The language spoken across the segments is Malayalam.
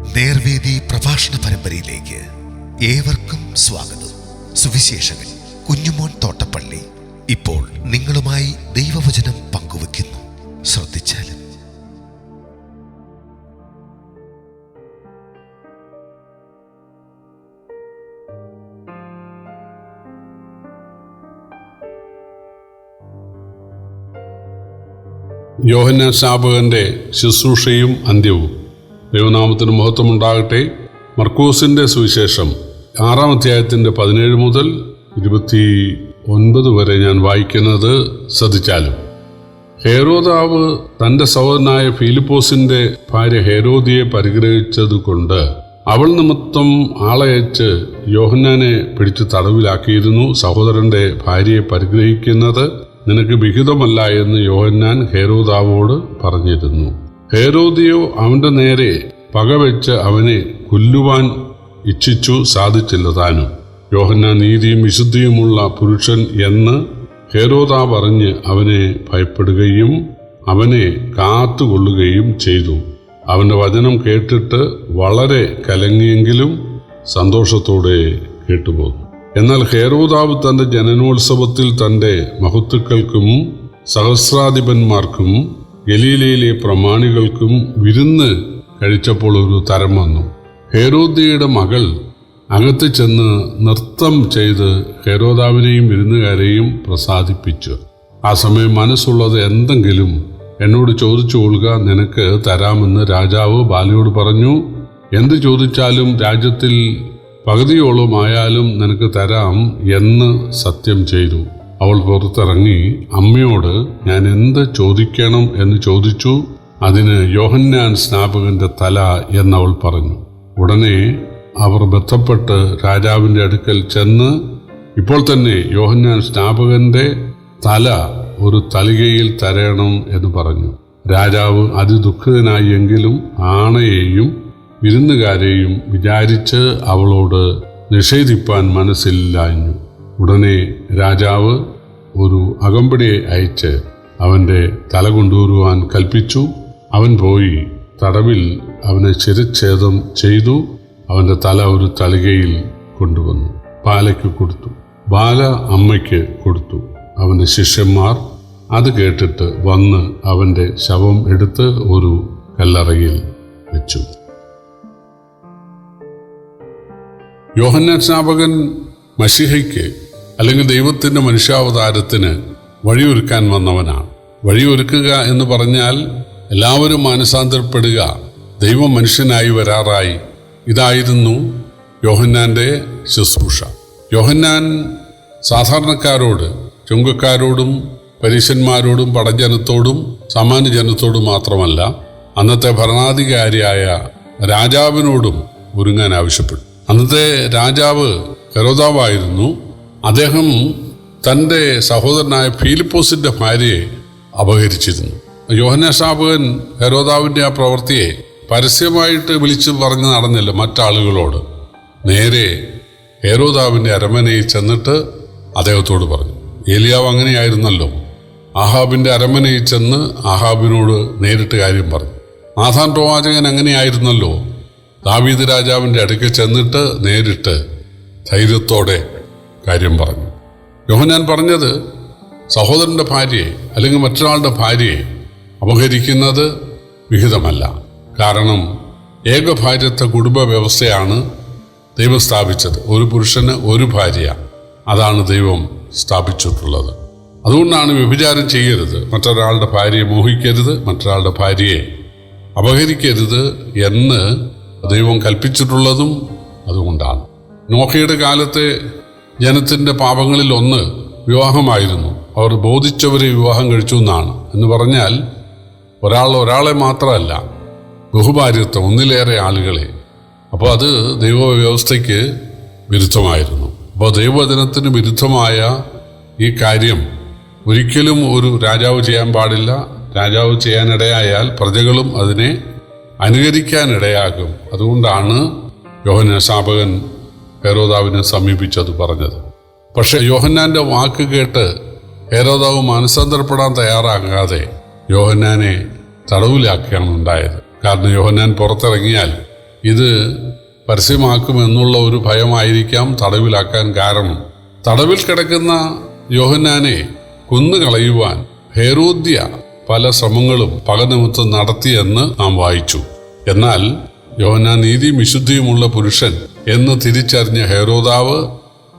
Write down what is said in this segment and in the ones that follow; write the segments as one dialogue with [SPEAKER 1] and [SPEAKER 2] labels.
[SPEAKER 1] നേർവേദി പ്രഭാഷണ പരമ്പരയിലേക്ക് ഏവർക്കും സ്വാഗതം. സുവിശേഷകൻ കുഞ്ഞുമോൻ തോട്ടപ്പള്ളി ഇപ്പോൾ നിങ്ങളുമായി ദൈവവചനം പങ്കുവെക്കുന്നു ശ്രദ്ധിച്ചാലും.
[SPEAKER 2] യോഹന്നാൻ സ്നാപകന്റെ ശുശ്രൂഷയും അന്ത്യവും. ദൈവനാമത്തിന് മഹത്വമുണ്ടാകട്ടെ. മർക്കൂസിന്റെ സുവിശേഷം ആറാം അധ്യായത്തിന്റെ പതിനേഴ് മുതൽ ഇരുപത്തി ഒൻപത് വരെ ഞാൻ വായിക്കുന്നത് ശ്രദ്ധിച്ചാലും. ഹേരോദാവ് തന്റെ സഹോദരനായ ഫിലിപ്പോസിന്റെ ഭാര്യ ഹേരോദിയെ പരിഗ്രഹിച്ചതുകൊണ്ട് അവൾ നിമിത്തം ആളയച്ച് യോഹന്നാനെ പിടിച്ച് തടവിലാക്കിയിരുന്നു സഹോദരന്റെ ഭാര്യയെ പരിഗ്രഹിക്കുന്നത്. നിനക്ക് വിഹിതമല്ല എന്ന് യോഹന്നാൻ ഹേരോദാവോട് പറഞ്ഞിരുന്നു. ഹേരോദിയോ അവന്റെ നേരെ പകവെച്ച് അവനെ കൊല്ലുവാൻ ഇച്ഛിച്ചു സാധിച്ചില്ല താനും. യോഹന്ന നീതിയും വിശുദ്ധിയുമുള്ള പുരുഷൻ എന്ന് ഹേരോദ പറഞ്ഞ് അവനെ ഭയപ്പെടുകയും അവനെ കാത്തുകൊള്ളുകയും ചെയ്തു. അവന്റെ വചനം കേട്ടിട്ട് വളരെ കലങ്ങിയെങ്കിലും സന്തോഷത്തോടെ കേട്ടുപോകും എന്നാൽ ഹേരോദാവ് തന്റെ ജനനോത്സവത്തിൽ തന്റെ മഹത്തുക്കൾക്കും സഹസ്രാധിപന്മാർക്കും ഗലീലയിലെ പ്രമാണികൾക്കും വിരുന്ന് കഴിച്ചപ്പോൾ ഒരു തരം വന്നു. ഹേരോദ്യയുടെ മകൾ അകത്ത് ചെന്ന് നൃത്തം ചെയ്ത് ഹേരോദാവിനെയും വിരുന്നുകാരെയും പ്രസാദിപ്പിച്ചു. ആ സമയം മനസ്സുള്ളത് എന്തെങ്കിലും എന്നോട് ചോദിച്ചു കൊള്ളുക നിനക്ക് തരാമെന്ന് രാജാവ് ബാലിയോട് പറഞ്ഞു. എന്ത് ചോദിച്ചാലും രാജ്യത്തിൽ പകുതിയോളം ആയാലും നിനക്ക് തരാം എന്ന് സത്യം ചെയ്തു. അവൾ പുറത്തിറങ്ങി അമ്മയോട് ഞാൻ എന്ത് ചോദിക്കണം എന്ന് ചോദിച്ചു അതിന് യോഹന്നാൻ സ്നാപകന്റെ തല എന്നവൾ പറഞ്ഞു. ഉടനെ അവർ ബന്ധപ്പെട്ട് രാജാവിന്റെ അടുക്കൽ ചെന്ന് ഇപ്പോൾ തന്നെ യോഹന്നാൻ സ്നാപകന്റെ തല ഒരു തലികയിൽ തരണം എന്ന് പറഞ്ഞു. രാജാവ് അതിദുഃഖിതനായി എങ്കിലും ആണയെയും വിരുന്നുകാരെയും വിചാരിച്ച് അവളോട് നിഷേധിപ്പാൻ മനസ്സില്ലാഞ്ഞു. ഉടനെ രാജാവ് ഒരു അകമ്പടിയെ അയച്ച് അവന്റെ തല കൊണ്ടുവരുവാൻ കൽപ്പിച്ചു. അവൻ പോയി തടവിൽ അവനെ ശിരച്ഛേദം ചെയ്തു. അവന്റെ തല ഒരു തലികയിൽ കൊണ്ടുവന്നു. ബാലയ്ക്ക് കൊടുത്തു. ബാല അമ്മയ്ക്ക് കൊടുത്തു. അവന്റെ ശിഷ്യന്മാർ അത് കേട്ടിട്ട് വന്ന് അവന്റെ ശവം എടുത്ത് ഒരു കല്ലറയിൽ വെച്ചു. യോഹന്നാൻ സ്നാപകൻ മഷിഹയ്ക്ക് അല്ലെങ്കിൽ ദൈവത്തിന്റെ മനുഷ്യാവതാരത്തിന് വഴിയൊരുക്കാൻ വന്നവനാണ്. വഴിയൊരുക്കുക എന്ന് പറഞ്ഞാൽ എല്ലാവരും മാനസാന്തരപ്പെടുക ദൈവം മനുഷ്യനായി വരാറായി. ഇതായിരുന്നു യോഹന്നാന്റെ ശുശ്രൂഷ. യോഹന്നാൻ സാധാരണക്കാരോട് ചുങ്കക്കാരോടും പരീശന്മാരോടും പടജനത്തോടും സാമാന്യ ജനത്തോടും മാത്രമല്ല അന്നത്തെ ഭരണാധികാരിയായ രാജാവിനോടും ഒരുങ്ങാൻ ആവശ്യപ്പെട്ടു. അന്നത്തെ രാജാവ് ഹെരോദാവായിരുന്നു അദ്ദേഹം തന്റെ സഹോദരനായ ഫീലിപ്പോസിന്റെ ഭാര്യയെ അപഹരിച്ചിരുന്നു. യോഹന സ്ഥാപകൻ ഹെരോദാവിന്റെ ആ പ്രവൃത്തിയെ പരസ്യമായിട്ട് വിളിച്ചു പറഞ്ഞ് നടന്നില്ല മറ്റാളുകളോട്. നേരെ ഹേരോദാവിന്റെ അരമനയിൽ ചെന്നിട്ട് അദ്ദേഹത്തോട് പറഞ്ഞു ഏലിയാവ് അങ്ങനെയായിരുന്നല്ലോ. ആഹാബിന്റെ അരമനയിൽ ചെന്ന് ആഹാബിനോട് നേരിട്ട് കാര്യം പറഞ്ഞു നാഥാൻ പ്രവാചകൻ അങ്ങനെയായിരുന്നല്ലോ. ദാവീദ് രാജാവിന്റെ അടുക്കൽ ചെന്നിട്ട് നേരിട്ട് ധൈര്യത്തോടെ കാര്യം പറഞ്ഞു. യോഹനാൻ പറഞ്ഞത് സഹോദരന്റെ ഭാര്യയെ അല്ലെങ്കിൽ മറ്റൊരാളുടെ ഭാര്യയെ അപഹരിക്കുന്നത് വിഹിതമല്ല. കാരണം ഏക ഏകഭാര്യത്വ കുടുംബ വ്യവസ്ഥയാണ് ദൈവം സ്ഥാപിച്ചത്. ഒരു പുരുഷന് ഒരു ഭാര്യ അതാണ് ദൈവം സ്ഥാപിച്ചിട്ടുള്ളത്. അതുകൊണ്ടാണ് വ്യഭിചാരം ചെയ്യരുത്. മറ്റൊരാളുടെ ഭാര്യയെ മോഹിക്കരുത് മറ്റൊരാളുടെ ഭാര്യയെ അപഹരിക്കരുത് എന്ന് ദൈവം കൽപ്പിച്ചിട്ടുള്ളതും അതുകൊണ്ടാണ്. നോഹയുടെ കാലത്തെ ജനത്തിന്റെ പാപങ്ങളിൽ ഒന്ന് വിവാഹമായിരുന്നു. അവർ ബോധിച്ചവരെ വിവാഹം കഴിച്ചു എന്നാണ്. എന്ന് പറഞ്ഞാൽ ഒരാൾ ഒരാളെ മാത്രമല്ല ബഹുഭാര്യത്വം ഒന്നിലേറെ ആളുകളെ. അപ്പോൾ അത് ദൈവവ്യവസ്ഥയ്ക്ക് വിരുദ്ധമായിരുന്നു. അപ്പോൾ ദൈവവചനത്തിന് വിരുദ്ധമായ ഈ കാര്യം ഒരിക്കലും ഒരു രാജാവ് ചെയ്യാൻ പാടില്ല. രാജാവ് ചെയ്യാനിടയായാൽ പ്രജകളും അതിനെ അനുകരിക്കാനിടയാകും. അതുകൊണ്ടാണ് യോഹന സ്ഥാപകൻ ഹേരോദാവിനെ സമീപിച്ചത് പറഞ്ഞത്. പക്ഷെ യോഹന്നാന്റെ വാക്ക് കേട്ട് ഹേരോദാവ് മനസ്സന്തരപ്പെടാൻ തയ്യാറാകാതെ യോഹന്നാനെ തടവിലാക്കുകയാണ് ഉണ്ടായത്. കാരണം യോഹന്നാൻ പുറത്തിറങ്ങിയാൽ ഇത് പരസ്യമാക്കുമെന്നുള്ള ഒരു ഭയമായിരിക്കാം തടവിലാക്കാൻ കാരണം. തടവിൽ കിടക്കുന്ന യോഹന്നാനെ കൊന്നുകളയുവാൻ ഹേരോദ്യ പല ശ്രമങ്ങളും പകനിമിത്തം നടത്തിയെന്ന് നാം വായിച്ചു. എന്നാൽ യോഹന്നാൻ നീതിയും വിശുദ്ധിയുമുള്ള പുരുഷൻ എന്ന് തിരിച്ചറിഞ്ഞ ഹെറോദാവ്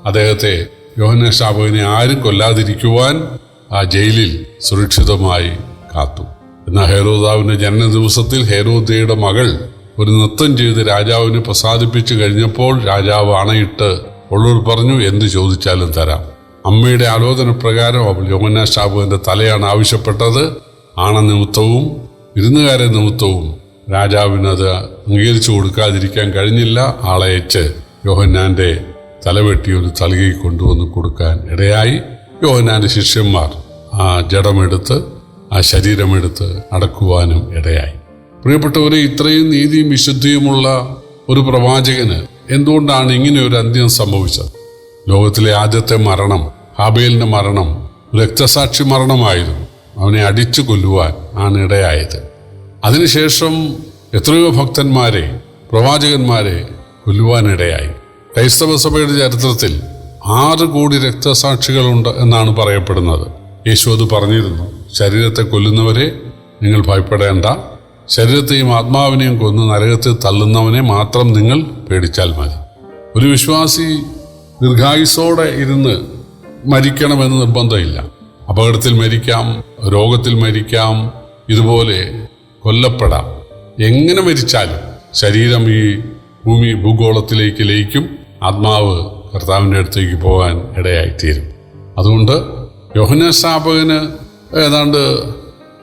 [SPEAKER 2] അദ്ദേഹത്തെ യോഹന ഷാബുവിനെ ആരും കൊല്ലാതിരിക്കുവാൻ ആ ജയിലിൽ സുരക്ഷിതമായി കാത്തു. എന്നാൽ ഹേരോദാവിന്റെ ജനനദിവസത്തിൽ ഹെറോദയുടെ മകൾ ഒരു നൃത്തം ചെയ്ത് രാജാവിനെ പ്രസാദിപ്പിച്ചു കഴിഞ്ഞപ്പോൾ രാജാവ് അണയിട്ട് ഉള്ളൂർ പറഞ്ഞു എന്ത് ചോദിച്ചാലും തരാം. അമ്മയുടെ ആലോചന പ്രകാരം അവൾ യോമന തലയാണ് ആവശ്യപ്പെട്ടത്. ആണ നിമിത്തവും വിരുന്നുകാരെ നിമിത്തവും രാജാവിനത് അംഗീകരിച്ചു കൊടുക്കാതിരിക്കാൻ കഴിഞ്ഞില്ല. ആളയച്ച് യോഹന്നാന്റെ തലവെട്ടി ഒരു തലകയിൽ കൊണ്ടുവന്ന് കൊടുക്കാൻ ഇടയായി. യോഹന്നാന്റെ ശിഷ്യന്മാർ ആ ജഡമെടുത്ത് ആ ശരീരമെടുത്ത് അടക്കുവാനും ഇടയായി. പ്രിയപ്പെട്ടവരെ ഇത്രയും നീതിയും വിശുദ്ധിയുമുള്ള ഒരു പ്രവാചകന് എന്തുകൊണ്ടാണ് ഇങ്ങനെ ഒരു അന്ത്യം സംഭവിച്ചത്? ലോകത്തിലെ ആദ്യത്തെ മരണം ഹാബേലിന്റെ മരണം രക്തസാക്ഷി മരണമായിരുന്നു. അവനെ അടിച്ചു കൊല്ലുവാൻ ആണ് ഇടയായത്. അതിനുശേഷം എത്രയോ ഭക്തന്മാരെ പ്രവാചകന്മാരെ കൊല്ലുവാനിടയായി. ക്രൈസ്തവ സഭയുടെ ചരിത്രത്തിൽ ആറ് കോടി രക്തസാക്ഷികളുണ്ട് എന്നാണ് പറയപ്പെടുന്നത്. യേശു അത് പറഞ്ഞിരുന്നു. ശരീരത്തെ കൊല്ലുന്നവരെ നിങ്ങൾ ഭയപ്പെടേണ്ട. ശരീരത്തെയും ആത്മാവിനെയും കൊന്ന് നരകത്തിൽ തള്ളുന്നവനെ മാത്രം നിങ്ങൾ പേടിച്ചാൽ മതി. ഒരു വിശ്വാസി ദീർഘായുസോടെ ഇരുന്ന് മരിക്കണമെന്ന് നിർബന്ധമില്ല. അപകടത്തിൽ മരിക്കാം രോഗത്തിൽ മരിക്കാം ഇതുപോലെ കൊല്ലപ്പെടാം. എങ്ങനെ മരിച്ചാലും ശരീരം ഈ ഭൂമി ഭൂഗോളത്തിലേക്ക് ലയിക്കും ആത്മാവ് കർത്താവിന്റെ അടുത്തേക്ക് പോകാൻ ഇടയായിത്തീരും. അതുകൊണ്ട് യോഹന സ്ഥാപകന് ഏതാണ്ട്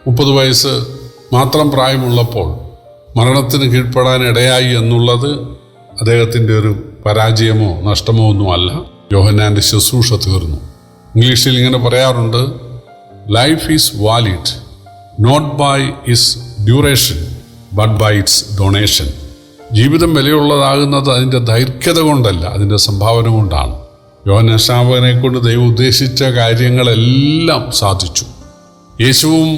[SPEAKER 2] മുപ്പത് വയസ്സ് മാത്രം പ്രായമുള്ളപ്പോൾ മരണത്തിന് കീഴ്പ്പെടാൻ ഇടയായി എന്നുള്ളത് അദ്ദേഹത്തിന്റെ ഒരു പരാജയമോ നഷ്ടമോ ഒന്നുമല്ല. യോഹനാന്റെ ശുശ്രൂഷ തീർന്നു. ഇംഗ്ലീഷിൽ ഇങ്ങനെ പറയാറുണ്ട് life is valid not by its duration but by its donation ജീവിതം വിലയുള്ളതാകുന്നത് അതിന്റെ ദൈർഘ്യത കൊണ്ടല്ല അതിന്റെ സംഭാവന കൊണ്ടാണ്. യോനശാപകനെ കൊണ്ട് ദൈവം ഉദ്ദേശിച്ച കാര്യങ്ങളെല്ലാം സാധിച്ചു. യേശുവും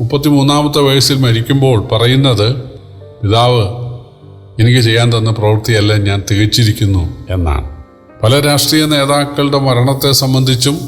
[SPEAKER 2] മുപ്പത്തിമൂന്നാമത്തെ വയസ്സിൽ മരിക്കുമ്പോൾ പറയുന്നത് പിതാവ് എനിക്ക് ചെയ്യാൻ തന്ന പ്രവൃത്തിയെല്ലാം ഞാൻ തികച്ചിരിക്കുന്നു എന്നാണ്. പല രാഷ്ട്രീയ നേതാക്കളുടെ മരണത്തെ സംബന്ധിച്ചും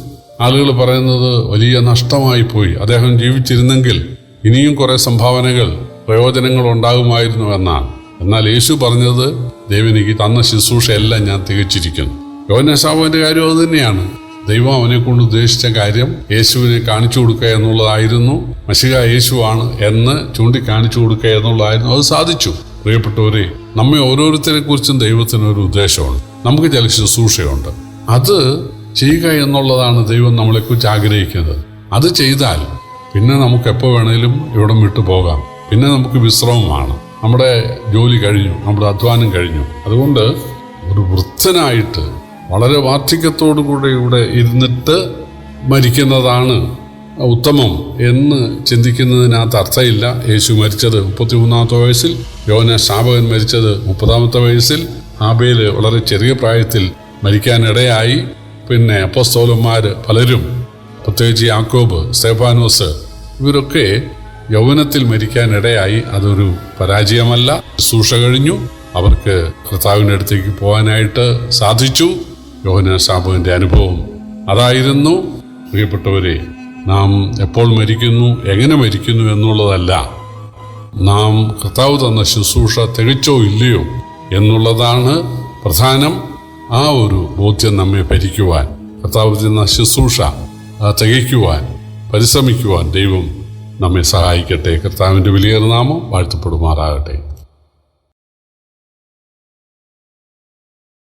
[SPEAKER 2] ആളുകൾ പറയുന്നത് വലിയ നഷ്ടമായി പോയി അദ്ദേഹം ജീവിച്ചിരുന്നെങ്കിൽ ഇനിയും കുറേ സംഭാവനകൾ പ്രയോജനങ്ങൾ ഉണ്ടാകുമായിരുന്നു എന്നാണ്. എന്നാൽ യേശു പറഞ്ഞത് ദൈവം എനിക്ക് തന്ന ശുശ്രൂഷയെല്ലാം ഞാൻ തികച്ചിരിക്കുന്നു. യോനശാപന്റെ കാര്യം അത് തന്നെയാണ്. ദൈവം അവനെ കൊണ്ട് ഉദ്ദേശിച്ച കാര്യം യേശുവിനെ കാണിച്ചു കൊടുക്കുക എന്നുള്ളതായിരുന്നു. മഷിക യേശുവാണ് എന്ന് ചൂണ്ടിക്കാണിച്ചു കൊടുക്കുക എന്നുള്ളതായിരുന്നു. അത് സാധിച്ചു. പ്രിയപ്പെട്ടവരെ നമ്മെ ഓരോരുത്തരെ കുറിച്ചും ദൈവത്തിന് ഒരു ഉദ്ദേശമുണ്ട്. നമുക്ക് ചില ശുശ്രൂഷയുണ്ട്. അത് ചെയ്യുക എന്നുള്ളതാണ് ദൈവം നമ്മളെക്കുറിച്ച് ആഗ്രഹിക്കുന്നത്. അത് ചെയ്താൽ പിന്നെ നമുക്ക് എപ്പോൾ വേണേലും ഇവിടം വിട്ടു പോകാം. പിന്നെ നമുക്ക് വിശ്രമമാണ്. നമ്മുടെ ജോലി കഴിഞ്ഞു നമ്മുടെ അധ്വാനം കഴിഞ്ഞു. അതുകൊണ്ട് ഒരു വൃദ്ധനായിട്ട് വളരെ വാർദ്ധക്യത്തോടു കൂടെ ഇവിടെ ഇരുന്നിട്ട് മരിക്കുന്നതാണ് ഉത്തമം എന്ന് ചിന്തിക്കുന്നതിനകത്ത് അർത്ഥമില്ല. യേശു മരിച്ചത് മുപ്പത്തിമൂന്നാമത്തെ വയസ്സിൽ യോന ശാപകൻ മരിച്ചത് മുപ്പതാമത്തെ വയസ്സിൽ ആബേൽ വളരെ ചെറിയ പ്രായത്തിൽ മരിക്കാനിടയായി. പിന്നെ അപ്പസ്തോലന്മാർ പലരും പ്രത്യേകിച്ച് യാക്കോബ് സ്റ്റെഫാനോസ് ഇവരൊക്കെ യൗവനത്തിൽ മരിക്കാനിടയായി അതൊരു പരാജയമല്ല. ശുശ്രൂഷ കഴിഞ്ഞു. അവർക്ക് കർത്താവിന്റെ അടുത്തേക്ക് പോകാനായിട്ട് സാധിച്ചു. യോഹന സാബുവിന്റെ അനുഭവം അതായിരുന്നു. പ്രിയപ്പെട്ടവരെ നാം എപ്പോൾ മരിക്കുന്നു എങ്ങനെ മരിക്കുന്നു എന്നുള്ളതല്ല. നാം കർത്താവ് തന്ന ശുശ്രൂഷ തികച്ചോ ഇല്ലയോ എന്നുള്ളതാണ് പ്രധാനം. ആ ഒരു ബോധ്യം നമ്മെ ഭരിക്കുവാൻ കർത്താവ് തന്ന ശുശ്രൂഷ തികയ്ക്കുവാൻ പരിശ്രമിക്കുവാൻ ദൈവം നമ്മെ സഹായിക്കട്ടെ. കർത്താവിന്റെ വലിയ നാമം വാഴ്ത്തപ്പെടുമാറാകട്ടെ.